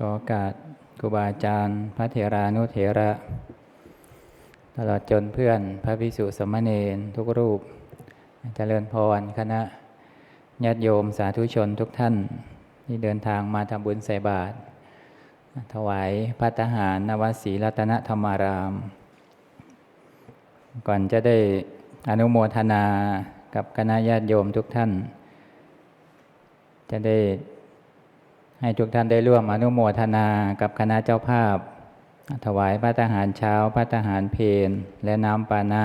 ก็อกาสครูบาอาจารย์ พระเถรานุเถระ ตลอดจนเพื่อนพระภิกษุสามเณรทุกรูปเจริญพรคณะญาติโยมสาธุชนทุกท่าน ที่เดินทางมาทำบุญใส่บาตรถวายพัตหารนวสีรัตนธรรมาราม ก่อนจะได้อนุโมทนากับคณะญาติโยมทุกท่าน จะได้ ให้ทุกท่านได้ร่วมอนุโมทนากับคณะเจ้าภาพ ถวายพระทหารเช้าพระทหารเพนและน้ำปานะ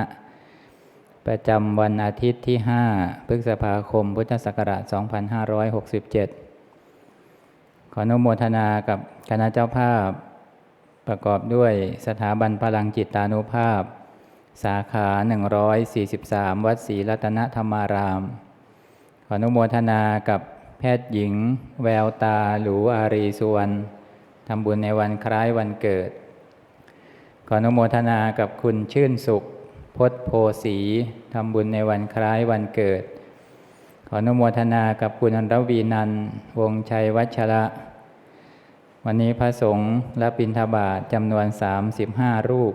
ประจำวันอาทิตย์ที่ 5 พฤษภาคม พุทธศักราช 2567 ขออนุโมทนากับคณะเจ้าภาพ ประกอบด้วยสถาบันพลังจิตตานุภาพ สาขา 143 วัดศรีรัตนธรรมาราม ขออนุโมทนากับ แพทย์หญิง แววตาหรูอารีสุวรรณทำบุญในวันคล้ายวันเกิด ขออนุโมทนากับคุณชื่นสุขพจน์โพสีทำบุญในวันคล้ายวันเกิด ขออนุโมทนากับคุณอันรวีนันวงชัยวัชระ วันนี้พระสงฆ์รับบิณฑบาตจำนวน 35 รูป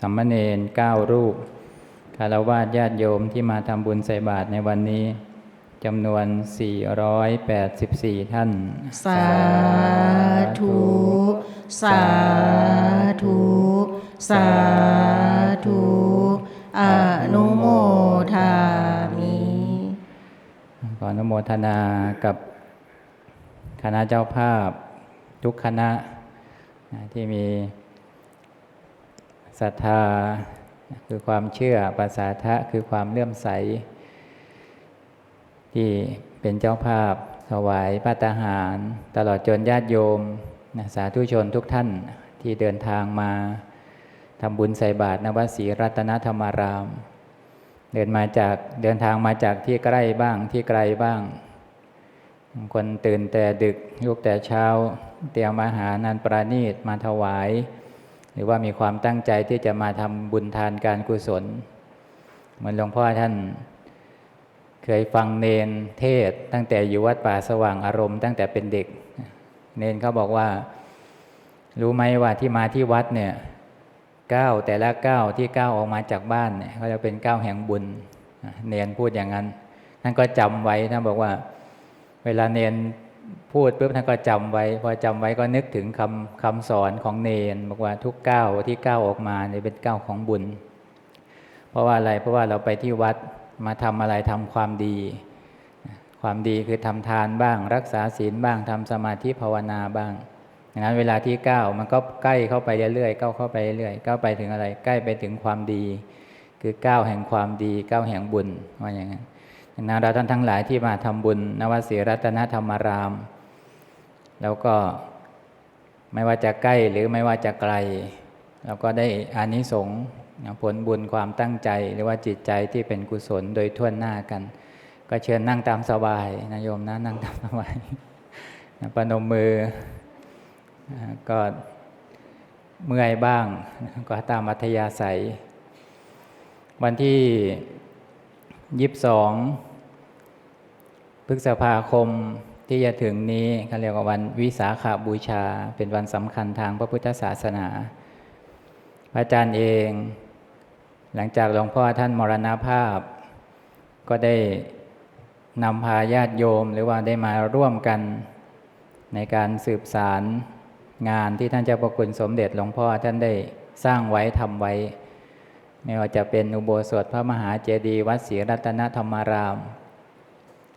สัมมเนน9รูปคารวะญาติโยมที่มาทำบุญใส่บาตรในวันนี้ จำนวน 484 ท่าน สาธุ สาธุ สาธุ อนุโมทามิขออนุโมทนากับคณะเจ้าภาพทุกคณะนะที่มีศรัทธาคือความเชื่อปัสสาทะคือความเลื่อมใส ที่เป็นเจ้าภาพถวายพระตาหาร ตลอดจนญาติโยมนะสาธุชนทุกท่านที่เดินทางมาทำบุญใส่บาตรนวสีรัตนธรรมาราม เดินมาจากเดินทางมาจากที่ใกล้บ้างที่ไกลบ้างคนตื่นแต่ดึกลุกแต่เช้า เตรียมอาหารนันปราณีตมาถวาย หรือว่ามีความตั้งใจที่จะมาทำบุญทานการกุศล เหมือนหลวงพ่อท่าน เคยฟังเนนเทศตั้งแต่อยู่วัดป่าสว่างอารมณ์ตั้งแต่เป็นเด็ก เนนเขาบอกว่า รู้ไหมว่าที่มาที่วัดเนี่ยก้าวแต่ละก้าวที่ก้าวออกมาจากบ้านเนี่ยเขาจะเป็นก้าวแห่งบุญ เนนพูดอย่างนั้นท่านก็จำไว้ท่านบอกว่า เวลาเนนพูดปุ๊บท่านก็จำไว้ พอจำไว้ก็นึกถึงคำคำสอนของเนน บอกว่าทุกก้าวที่ก้าวออกมาเนี่ยเป็นก้าวของบุญ เพราะว่าอะไรเพราะว่าเราไปที่วัด มาทำอะไรทำความดี ความดีคือทำทานบ้าง รักษาศีลบ้างทำสมาธิภาวนาบ้างดังนั้นเวลาที่ก้าวมันก็ใกล้เข้าไปเรื่อยๆก้าวเข้าไปเรื่อยๆก้าวไปถึงอะไร ใกล้ไปถึงความดี คือก้าวแห่งความดีก้าวแห่งบุญว่าอย่างนั้นดังนั้นเราท่านทั้งหลายที่มาทำบุญนวสีรัตนธรรมาราม แล้วก็ไม่ว่าจะใกล้หรือไม่ว่าจะไกล เราก็ได้อานิสงส์ ผลบุญความตั้งใจหรือว่าจิตใจที่เป็นกุศลโดยทั่วหน้ากัน ก็เชิญนั่งตามสบายนะโยมนะนั่งตามสบายปนมมือก็เมื่อยบ้าง ก็ตามอัธยาศัย วันที่ยีิบสองพฤษภาคมที่จะถึงนี้เขาเรียกว่าวันวิสาขาบูชา เป็นวันสำคัญทางพระพุทธศาสนา พระอาจารย์เอง หลังจากหลวงพ่อท่านมรณภาพ ก็ได้นำพาญาติโยม หรือว่าได้มาร่วมกันในการสืบสารงานที่ท่านเจ้าประคุณสมเด็จหลวงพ่อท่านได้สร้างไว้ทำไว้ ไม่ว่าจะเป็นอุโบสถพระมหาเจดีย์วัดศรีรัตนธรรมาราม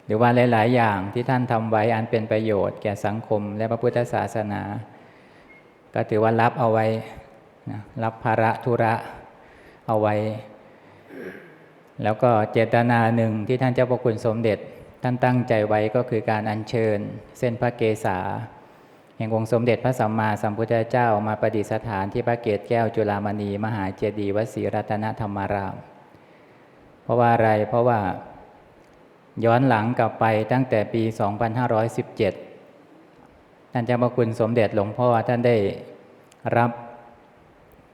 หรือว่าหลาย ๆ อย่างที่ท่านทำไว้อันเป็นประโยชน์แก่สังคมและพระพุทธศาสนา ก็ถือว่ารับเอาไว้นะรับภาระธุระ เอาไว้ แล้วก็เจตนาหนึ่งที่ท่านเจ้าประคุณสมเด็จ ท่านตั้งใจไว้ก็คือการอัญเชิญ เส้นพระเกศาแห่งองค์สมเด็จพระสัมมาสัมพุทธเจ้ามาประดิษฐานที่พระเกศแก้วจุฬามณี มหาเจดีย์วสีรัตนธรรมาราม เพราะว่าอะไรเพราะว่าย้อนหลังกลับไปตั้งแต่ปี 2517 ท่านเจ้าพระคุณสมเด็จหลวงพ่อท่านได้รับ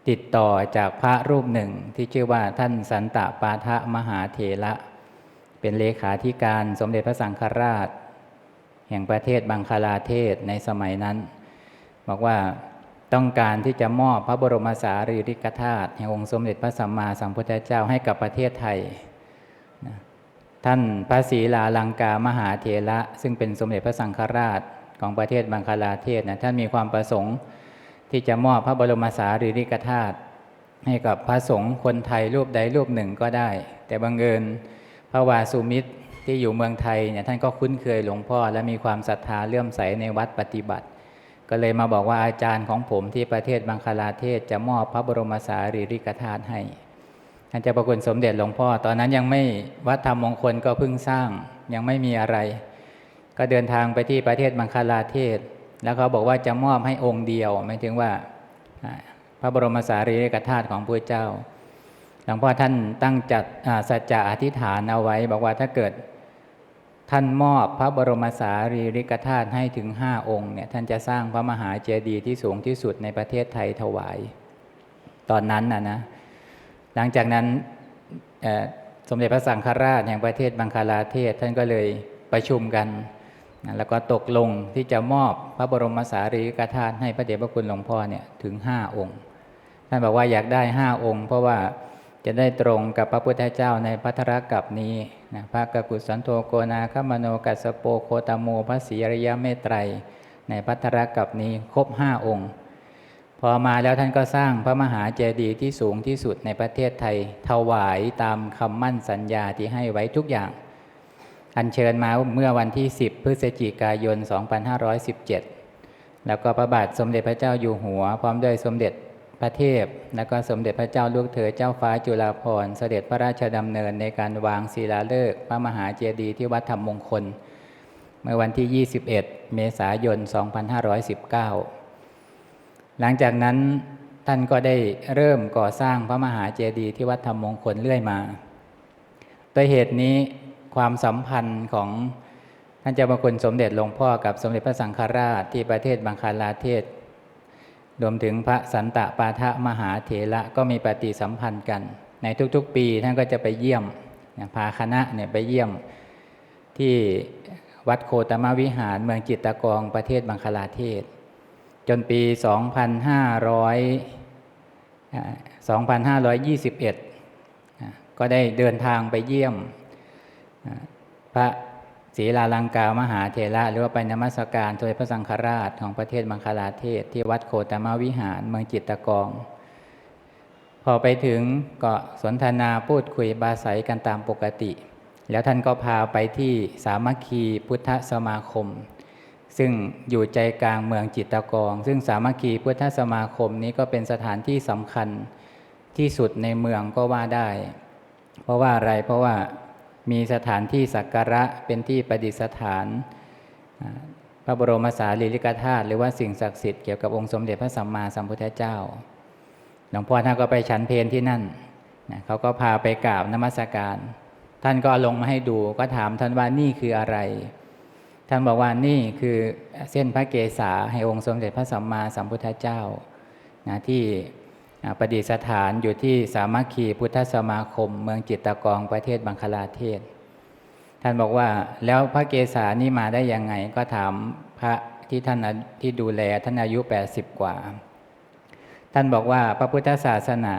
ติดต่อจากพระรูปหนึ่งที่ชื่อว่าท่านสันตะปาทะมหาเถระ เป็นเลขาธิการสมเด็จพระสังฆราช แห่งประเทศบังคลาเทศในสมัยนั้น บอกว่าต้องการที่จะมอบพระบรมสารีริกธาตุแห่งองค์สมเด็จพระสัมมาสัมพุทธเจ้าให้กับประเทศไทย ท่านพระศรีลาลังกามหาเถระซึ่งเป็นสมเด็จพระสังฆราชของประเทศบังคลาเทศนะท่านมีความประสงค์ ที่จะมอบพระบรมสารีริกธาตุให้กับพระสงฆ์คนไทยรูปใดรูปหนึ่งก็ได้ แต่บังเอิญพระวาสุมิตรที่อยู่เมืองไทยเนี่ยท่านก็คุ้นเคยหลวงพ่อ และมีความศรัทธาเลื่อมใสในวัดปฏิบัติ ก็เลยมาบอกว่าอาจารย์ของผมที่ประเทศบังคลาเทศจะมอบพระบรมสารีริกธาตุให้ท่านเจ้าประคุณสมเด็จหลวงพ่อ ตอนนั้นยังไม่วัดธรรมมงคลก็เพิ่งสร้างยังไม่มีอะไร ก็เดินทางไปที่ประเทศบังคลาเทศ แล้วเขาบอกว่าจะมอบให้องค์เดียวหมายถึงว่าพระบรมสารีริกธาตุของพระเจ้าหลวงพ่อท่านตั้งจัดสัจจะอธิษฐานเอาไว้ บอกว่าถ้าเกิดท่านมอบพระบรมสารีริกธาตุให้ถึงห้าองค์เนี่ยท่านจะสร้างพระมหาเจดีย์ที่สูงที่สุดในประเทศไทยถวาย ตอนนั้นนะนะหลังจากนั้นสมเด็จพระสังฆราชแห่งประเทศบังคลาเทศท่านก็เลยประชุมกัน นะแล้วก็ตกลงที่จะมอบพระบรมสารีริกธาตุให้พระเดชพระคุณหลวงพ่อเนี่ยถึงห้าองค์ ท่านบอกว่าอยากได้ห้าองค์ เพราะว่าจะได้ตรงกับพระพุทธเจ้าในพัทธรกับนี้นะพระกกุสันโธโกนาคมโนกัสโปโคตโมพระศรีอริยเมตไตร ในพัทธรกับนี้ครบห้าองค์ พอมาแล้วท่านก็สร้างพระมหาเจดีย์ที่สูงที่สุดในประเทศไทยถวายตามคำมั่นสัญญาที่ให้ไว้ทุกอย่าง อัญเชิญมาเมื่อวันที่ 10 พฤศจิกายน 2517 แล้วก็พระบาทสมเด็จพระเจ้าอยู่หัว พร้อมด้วยสมเด็จพระเทพ แล้วก็สมเด็จพระเจ้าลูกเธอเจ้าฟ้าจุฬาภรณ์เสด็จพระราชดำเนินในการวางศิลาฤกษ์พระมหาเจดีย์ที่วัดธรรมมงคล เมื่อวันที่ 21 เมษายน 2519 หลังจากนั้นท่านก็ได้เริ่มก่อสร้างพระมหาเจดีย์ที่วัดธรรมมงคลเรื่อยมาโดยเหตุนี้ ความสัมพันธ์ของท่านเจ้าพระคุณสมเด็จหลวงพ่อกับสมเด็จพระสังฆราชที่ประเทศบังคลาเทศ รวมถึงพระสันตะปาทะมหาเถระก็มีปฏิสัมพันธ์กัน ในทุกๆ ปีท่านก็จะไปเยี่ยมพาคณะเนี่ยไปเยี่ยมที่วัดโคตมวิหารเมืองจิตตกองประเทศบังคลาเทศ จนปี 2500 2521 ก็ได้เดินทางไปเยี่ยม พระศรีลาลังกามหาเถระหรือว่าไปนมัสการโดยพระสังฆราชของประเทศบังคลาเทศ ที่วัดโคตมวิหารเมืองจิตตกอง พอไปถึงก็สนทนาพูดคุยบาศัยกันตามปกติ แล้วท่านก็พาไปที่สามัคคีพุทธสมาคม ซึ่งอยู่ใจกลางเมืองจิตตกอง ซึ่งสามัคคีพุทธสมาคมนี้ก็เป็นสถานที่สำคัญที่สุดในเมืองก็ว่าได้ เพราะว่าอะไรเพราะว่า มีสถานที่สักการะเป็นที่ประดิษฐาน พระบรมสารีริกธาตุหรือว่าสิ่งศักดิ์สิทธิ์เกี่ยวกับองค์สมเด็จพระสัมมาสัมพุทธเจ้า หลวงพ่อท่านก็ไปฉันเพลที่นั่นนะเขาก็พาไปกราบนมัสการ ท่านก็ลงมาให้ดูก็ถามท่านว่านี่คืออะไร ท่านบอกว่านี่คือเส้นพระเกศาให้องค์สมเด็จพระสัมมาสัมพุทธเจ้านะที่ ประดิษฐานอยู่ที่สามัคคีพุทธสมาคม เมืองจิตตกองประเทศบังคลาเทศ ท่านบอกว่าแล้วพระเกศานี่มาได้ยังไงก็ถามพระที่ท่านที่ดูแลท่านอายุ 80 กว่า ท่านบอกว่าพระพุทธศาสนา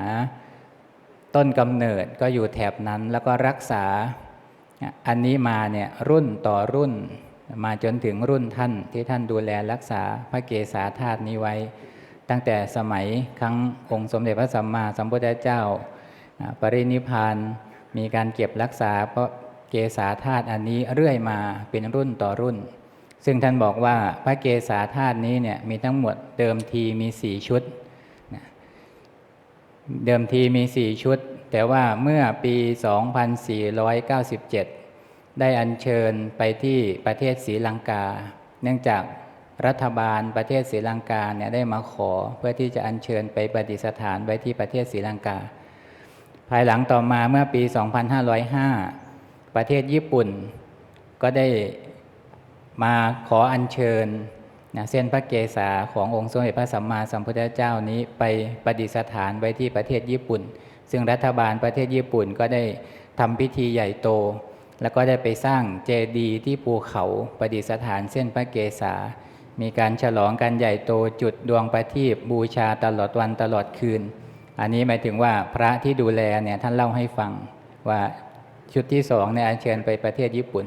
ต้นกำเนิดก็อยู่แถบนั้นแล้วก็รักษาอันนี้มาเนี่ยรุ่นต่อรุ่นมาจนถึงรุ่นท่านที่ท่านดูแลรักษาพระเกศาธาตุนี้ไว้ ตั้งแต่สมัยครั้งองค์สมเด็จพระสัมมาสัมพุทธเจ้า ปรินิพานมีการเก็บรักษาพระเกศาธาตุอันนี้เรื่อยมาเป็นรุ่นต่อรุ่น ซึ่งท่านบอกว่าพระเกศาธาตุนี้เนี่ยมีทั้งหมดเดิมทีมีสี่ชุด เดิมทีมี4ชุด แต่ว่าเมื่อปี 2497 ได้อัญเชิญไปที่ประเทศศรีลังกา เนื่องจาก รัฐบาลประเทศศรีลังกาเนี่ยได้มาขอเพื่อที่จะอัญเชิญไปประดิษฐานไว้ที่ประเทศศรีลังกา ภายหลังต่อมาเมื่อปี 2505 ประเทศญี่ปุ่น ก็ได้มาขออัญเชิญนะเส้นพระเกศาขององค์สมเด็จพระสัมมาสัมพุทธเจ้านี้ไปประดิษฐานไว้ที่ประเทศญี่ปุ่น ซึ่งรัฐบาลประเทศญี่ปุ่นก็ได้ทำพิธีใหญ่โต แล้วก็ได้ไปสร้างเจดีย์ที่ภูเขาประดิษฐานเส้นพระเกศา มีการฉลองกันใหญ่โตจุดดวงประทีปบูชาตลอดวันตลอดคืน อันนี้หมายถึงว่าพระที่ดูแลเนี่ยท่านเล่าให้ฟังว่าชุดที่สองเนี่ยอัญเชิญไปประเทศญี่ปุ่น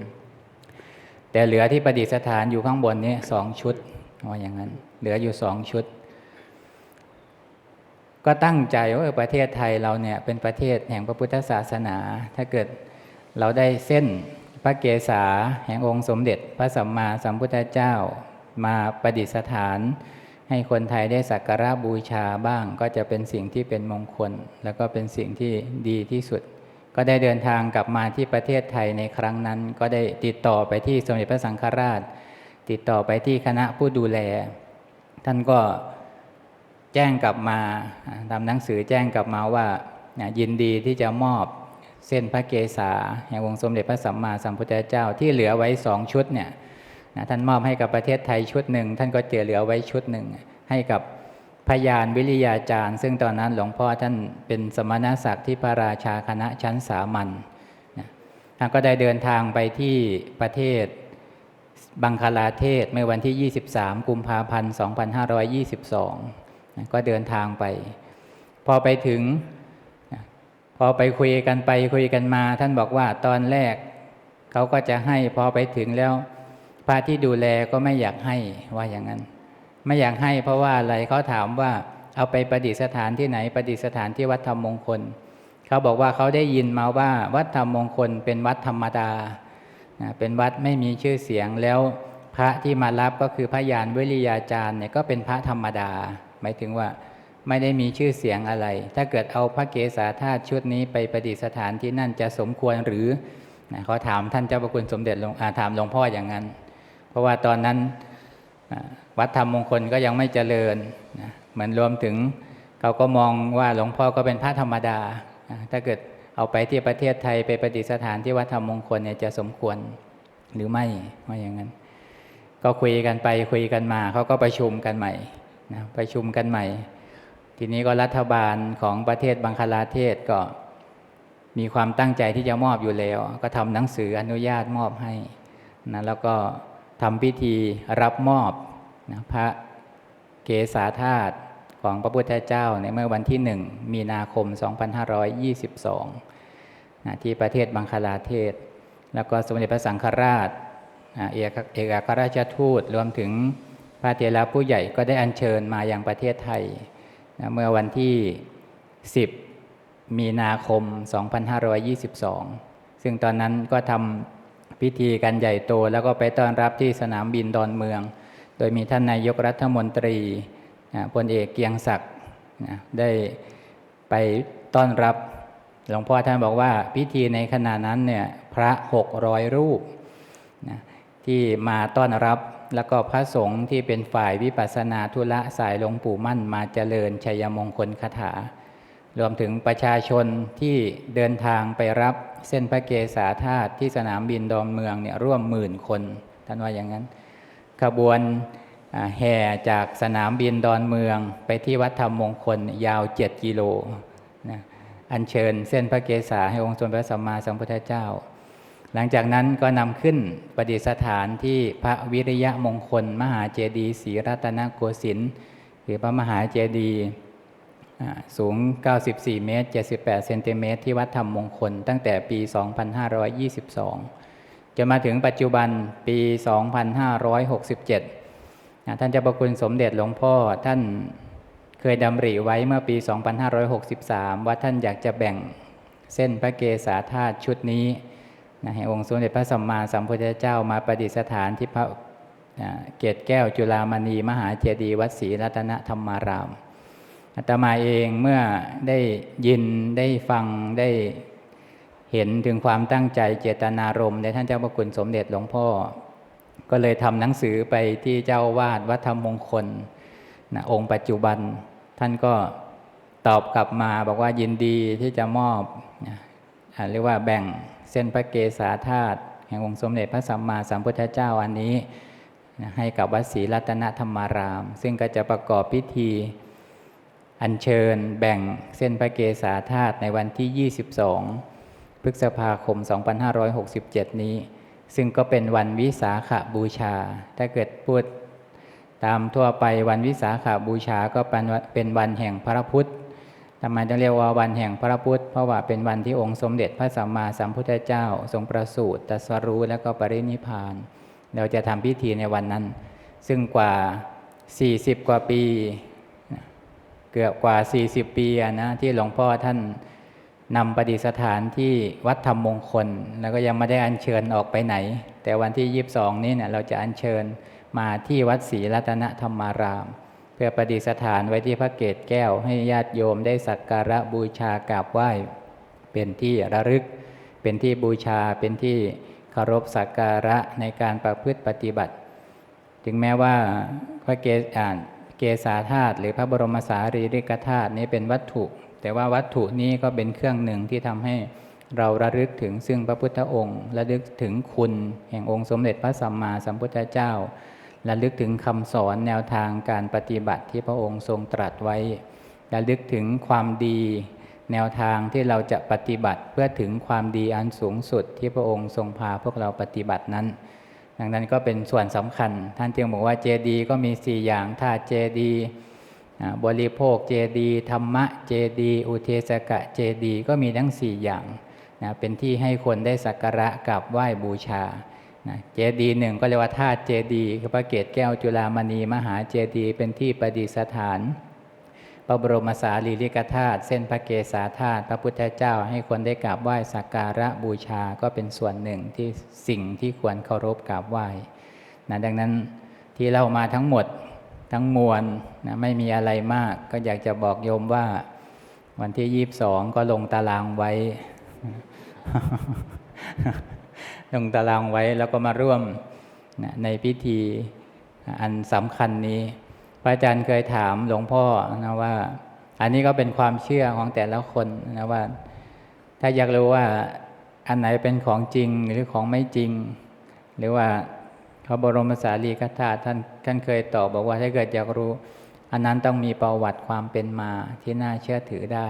แต่เหลือที่ประดิษฐานอยู่ข้างบนนี้สองชุดว่าอย่างนั้น เหลืออยู่สองชุด ก็ตั้งใจว่าประเทศไทยเราเนี่ยเป็นประเทศแห่งพระพุทธศาสนา ถ้าเกิดเราได้เส้นพระเกศาแห่งองค์สมเด็จ พระสัมมาสัมพุทธเจ้า มาประดิษฐาน ให้คนไทยได้สักการะบูชาบ้าง ก็จะเป็นสิ่งที่เป็นมงคล แล้วก็เป็นสิ่งที่ดีที่สุด ก็ได้เดินทางกลับมาที่ประเทศไทยในครั้งนั้น ก็ได้ติดต่อไปที่สมเด็จพระสังฆราช ติดต่อไปที่คณะผู้ดูแล ท่านก็แจ้งกลับมาทำหนังสือแจ้งกลับมาว่ายินดีที่จะมอบเส้นพระเกศาแห่งองค์สมเด็จพระสัมมาสัมพุทธเจ้าที่เหลือไว้สองชุดเนี่ย นะท่านมอบให้กับประเทศไทยชุดหนึ่ง ท่านก็เจือเหลือไว้ชุดหนึ่ง ให้กับพยานวิริยาจารย์ ซึ่งตอนนั้นหลวงพ่อท่านเป็นสมณศักดิ์ที่พระราชาคณะชั้นสามัญนะท่านก็ได้เดินทางไปที่ประเทศบังคลาเทศเมื่อวันที่ 23 กุมภาพันธ์ 2522นะก็เดินทางไป พอไปถึง พอไปคุยกันไปคุยกันมา ท่านบอกว่าตอนแรกเขาก็จะให้พอไปถึงแล้ว พระที่ดูแลก็ไม่อยากให้ว่าอย่างนั้น ไม่อยากให้เพราะว่าอะไรเขาถามว่าเอาไปประดิษฐานที่ไหนประดิษฐานที่วัดธรรมมงคล เขาบอกว่าเขาได้ยินมาว่าวัดธรรมมงคลเป็นวัดธรรมดาเป็นวัดไม่มีชื่อเสียงแล้วพระที่มารับก็คือพระยานวิริยาจารย์เนี่ยก็เป็นพระธรรมดา หมายถึงว่าไม่ได้มีชื่อเสียงอะไร ถ้าเกิดเอาพระเกศาธาตุชุดนี้ไปประดิษฐานที่นั่นจะสมควรหรือเขาถามท่านเจ้าประคุณสมเด็จหลวงถามหลวงพ่ออย่างนั้น ราะว่าตอนนั้นวัดธรรมมงคลก็ยังไม่เจริญเหมือนรวมถึงเขาก็มองว่าหลวงพ่อก็เป็นพระธรรมดา ถ้าเกิดเอาไปที่ประเทศไทยไปประดิษฐานที่วัดธรรมมงคลเนี่ยจะสมควรหรือไม่ว่าอย่างนั้น ก็คุยกันไปคุยกันมาเขาก็ประชุมกันใหม่นะประชุมกันใหม่ ทีนี้ก็รัฐบาลของประเทศบังคลาเทศก็มีความตั้งใจที่จะมอบอยู่แล้ว ก็ทำหนังสืออนุญาตมอบให้นะแล้วก็ ทำพิธีรับมอบนะพระเกศาธาตุของพระพุทธเจ้าในเมื่อวันที่หนึ่งมีนาคม 2522นะที่ประเทศบังคลาเทศ แล้วก็สมเด็จพระสังฆราชเอกเอกอัครราชทูตรวมถึงพระเถระผู้ใหญ่ก็ได้อัญเชิญมาอย่างประเทศไทยนะเมื่อวันที่ 10 มีนาคม 2522 ซึ่งตอนนั้นก็ทำ พิธีกันใหญ่โต แล้วก็ไปต้อนรับที่สนามบินดอนเมือง โดยมีท่านนายกรัฐมนตรีพลเอกเกียงศักดิ์ได้ไปต้อนรับหลวงพ่อท่านบอกว่าพิธีในขณะนั้นเนี่ยพระหกร้อยรูปนะที่มาต้อนรับแล้วก็พระสงฆ์ที่เป็นฝ่ายวิปัสสนาธุระสายหลวงปู่มั่นมาเจริญชัยมงคลคาถา รวมถึงประชาชนที่เดินทางไปรับเส้นพระเกศาธาตุที่สนามบินดอนเมืองเนี่ยร่วมหมื่นคนท่านว่าอย่างนั้น ขบวนแห่จากสนามบินดอนเมืองไปที่วัดธรรมมงคลยาวเจ็ดกิโลนะอัญเชิญเส้นพระเกศาให้องค์สมเด็จพระสัมมาสัมพุทธเจ้า หลังจากนั้นก็นำขึ้นประดิษฐานที่พระวิริยะมงคล มหาเจดีย์ศรีรัตนโกสินทร์หรือพระมหาเจดีย์ สูง 94 เมตร 78 เซนติเมตร ที่วัดธรรมมงคล ตั้งแต่ปี 2522 จนมาถึงปัจจุบันปี 2567 ท่านเจ้าประคุณสมเด็จหลวงพ่อท่านเคยดำริไว้เมื่อปี 2563 ว่าท่านอยากจะแบ่งเส้นพระเกศาธาตุชุดนี้นะให้องค์สมเด็จพระสัมมาสัมพุทธเจ้ามาประดิษฐานที่พระเกศแก้วจุฬามณีมหาเจดีย์วัดศรีรัตนธรรมาราม อาตมาเองเมื่อได้ยินได้ฟังได้เห็นถึงความตั้งใจเจตนารมณ์ในท่านเจ้าพระคุณสมเด็จหลวงพ่อ ก็เลยทำหนังสือไปที่เจ้าวาดวัดธรรมมงคลนะองค์ปัจจุบัน ท่านก็ตอบกลับมาบอกว่ายินดีที่จะมอบเรียกว่าแบ่งเส้นพระเกศาธาตุแห่งองค์สมเด็จพระสัมมาสัมพุทธเจ้าอันนี้ ให้กับวัดศรีรัตนธรรมาราม ซึ่งก็จะประกอบพิธี อัญเชิญแบ่งเส้นพระเกศาธาตุในวันที่ 22 พฤษภาคม 2567 นี้ ซึ่งก็เป็นวันวิสาขบูชา ถ้าเกิดพูดตามทั่วไปวันวิสาขาบูชาก็เป็นวันเป็นวันแห่งพระพุทธทำไมต้องเรียกว่าวันแห่งพระพุทธ เพราะว่าเป็นวันที่องค์สมเด็จพระสัมมาสัมพุทธเจ้า ทรงประสูติตรัสรู้แล้วก็ปรินิพาน เราจะทำพิธีในวันนั้น ซึ่งกว่า 40 กว่าปี เกือบกว่า 40 ปีนะที่หลวงพ่อท่านนำประดิษฐานที่วัดธรรมมงคล แล้วก็ยังไม่ได้อัญเชิญออกไปไหน แต่วันที่ 22 นี้เนี่ยเราจะอัญเชิญมาที่วัดศรีรัตนธรรมาราม เพื่อประดิษฐานไว้ที่พระเกศแก้ว ให้ญาติโยมได้สักการะบูชากราบไหว้ เป็นที่ระลึก เป็นที่บูชาเป็นที่เคารพสักการะในการประพฤติปฏิบัติ ถึงแม้ว่าพระเกศอ่าน เกศาธาตุหรือพระบรมสารีริกธาตุนี้เป็นวัตถุ แต่ว่าวัตถุนี้ก็เป็นเครื่องหนึ่งที่ทำให้เราระลึกถึงซึ่งพระพุทธองค์ระลึกถึงคุณ แห่งองค์สมเด็จพระสัมมาสัมพุทธเจ้าระลึกถึงคำสอนแนวทางการปฏิบัติที่พระองค์ทรงตรัสไว้ระลึกถึงความดีแนวทางที่เราจะปฏิบัติเพื่อถึงความดีอันสูงสุดที่พระองค์ทรงพาพวกเราปฏิบัตินั้น ดังนั้นก็เป็นส่วนสำคัญ ท่านจึงบอกว่าเจดีก็มีสี่อย่างธาตุเจดีบริโภคเจดีธรรมะเจดีอุเทสกะเจดีก็มีทั้งสี่อย่างนะเป็นที่ให้คนได้สักการะกราบไหว้บูชานะเจดีหนึ่งก็เรียกว่าธาตุเจดีคือพระเกศแก้วจุฬามณีมหาเจดี เป็นที่ประดิษฐาน พระบรมสารีริกธาตุเส้นพระเกศาธาตุพระพุทธเจ้าให้คนได้กราบไหว้สักการะบูชาก็เป็นส่วนหนึ่งที่สิ่งที่ควรเคารพกราบไหว้นะดังนั้นที่เล่ามาทั้งหมดทั้งมวลนะไม่มีอะไรมาก ก็อยากจะบอกโยมว่า วันที่ยี่บสองก็ลงตารางไว้ ลงตารางไว้แล้วก็มาร่วมนะในพิธีอันสำคัญนี้ ระอาจารย์เคยถามหลวงพ่อนะว่า อันนี้ก็เป็นความเชื่อของแต่ละคนนะว่า ถ้าอยากรู้ว่าอันไหนเป็นของจริงหรือของไม่จริง หรือว่าพระบรมสารีริกธาตุท่านท่านเคยตอบบอกว่าถ้าเกิดอยากรู้ อันนั้นต้องมีประวัติความเป็นมาที่น่าเชื่อถือได้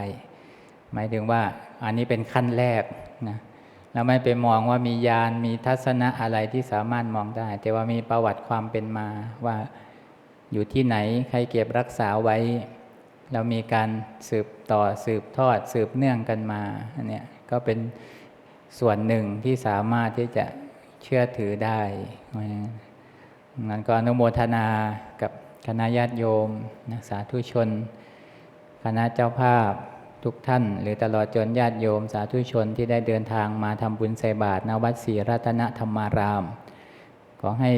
หมายถึงว่าอันนี้เป็นขั้นแรกนะแล้วไม่ไปมองว่ามียานมีทัศนะอะไรที่สามารถมองได้ แต่ว่ามีประวัติความเป็นมาว่า อยู่ที่ไหนใครเก็บรักษาไว้ เรามีการสืบต่อสืบทอดสืบเนื่องกันมาอันเนี้ยก็เป็นส่วนหนึ่งที่สามารถที่จะเชื่อถือได้งั้นก็อนุโมทนากับคณะญาติโยมนะสาธุชน คณะเจ้าภาพทุกท่าน หรือตลอดจนญาติโยม สาธุชนที่ได้เดินทางมาทำบุญใส่บาตรณวัดศรีรัตนธรรมาราม ขอให้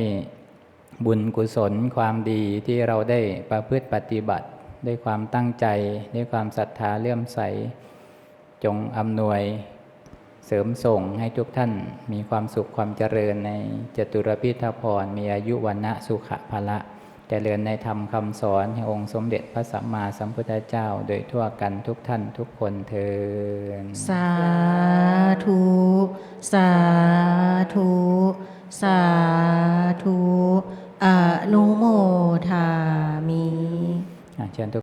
บุญกุศลความดีที่เราได้ประพฤติปฏิบัติ ด้วยความตั้งใจด้วยความศรัทธาเลื่อมใส จงอำนวยเสริมส่งให้ทุกท่านมีความสุขความเจริญในจตุรพิธพรมีอายุวันนะสุขภละเจริญในธรรมคำสอนแห่งองค์สมเด็จพระสัมมาสัมพุทธเจ้า โดยทั่วกันทุกท่านทุกคนเทินสาธุ สาธุ สาธุ อนุโมทามิเชิญทุก